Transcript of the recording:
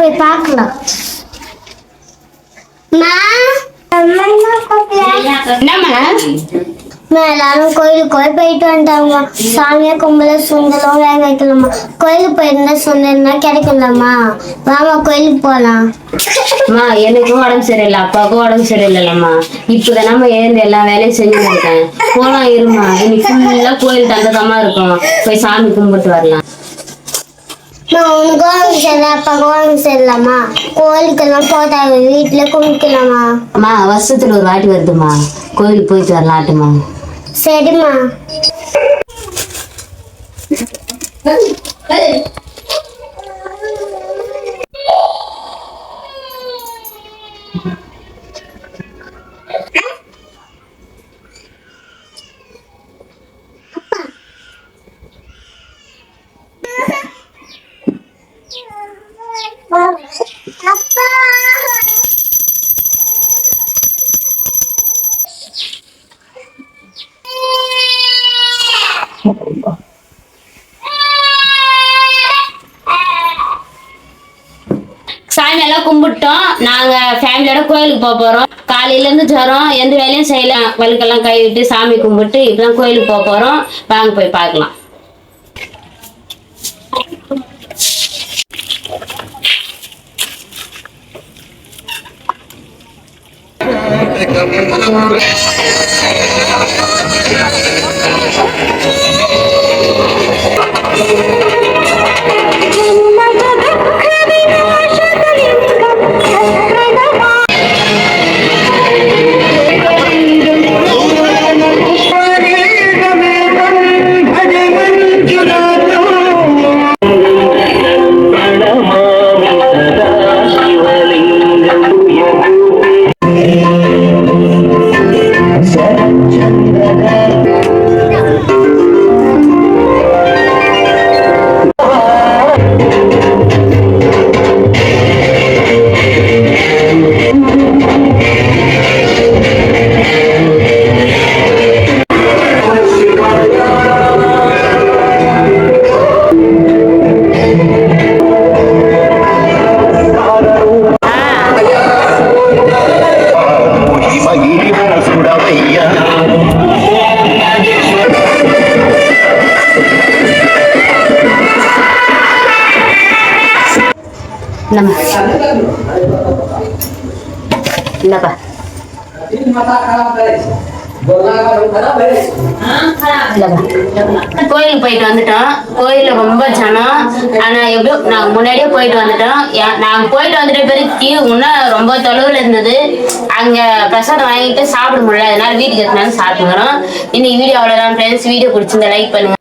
போய் பார்க்கலாம் எல்லாரும் கோயிலுக்கு போய் போயிட்டு வந்துட்டாங்க சாமியா கும்பல சுண்டலும் வேக வைக்கலாமா கோயிலுக்கு போயிருந்தா சுண்டல்னா கிடைக்கலாமா வாமா கோயிலுக்கு போலாம். அம்மா எனக்கும் உடம்பு சரியில்லை அப்பாவுக்கும் உடம்பு சரியில்லைல்லம்மா இப்போதானம்மா எழுந்து எல்லா வேலையும் செஞ்சு இருக்கேன். போலாம் இருமா இன்னைக்கு ஃபுல்லா கோயில் தந்ததமா இருக்கும். போய் சாமி கும்பிட்டு வரலாம். நான் உனக்கு உடம்பு சரியில்லை அப்பாவுக்கு உடம்பு சரியில்லாமா கோயிலுக்கெல்லாம் போட்டாங்க வீட்டுல கும்பிக்கலாமா அம்மா வருஷத்துல ஒரு வாட்டி வருதுமா கோயிலுக்கு போயிட்டு வரலாட்டுமா சரிம்மா. சாமி எல்லாம் கும்பிட்டோம். நாங்க ஃபேமிலியோட கோயிலுக்கு போக போறோம். காலையில இருந்து ஜரம் எந்த வேலையும் செய்யலாம் வழுக்கெல்லாம் கை விட்டு சாமி கும்பிட்டு இப்பதான் கோயிலுக்கு போக போறோம். வாங்க போய் பார்க்கலாம். I'm gonna go you the. நம்ம இல்லப்பா. கோயிலுக்கு போயிட்டு வந்துட்டோம். கோயில ரொம்ப ஜனம். ஆனா எப்படியோ நாங்க முன்னாடியே போயிட்டு வந்துட்டோம். நாங்க போயிட்டு வந்துட்ட பிறகு queue இன்னும் ரொம்ப தொலைவுல இருந்தது. அங்க பிரசாதம் வாங்கிட்டு சாப்பிட முடியல. அதனால வீட்டுக்கு எடுத்துனாலும் சாப்பிட்டுக்கிறோம். இன்னைக்கு வீடியோ அவ்வளவுதான் ஃப்ரெண்ட்ஸ் வீடியோ பிடிச்சிருந்தா லைக் பண்ணுங்க.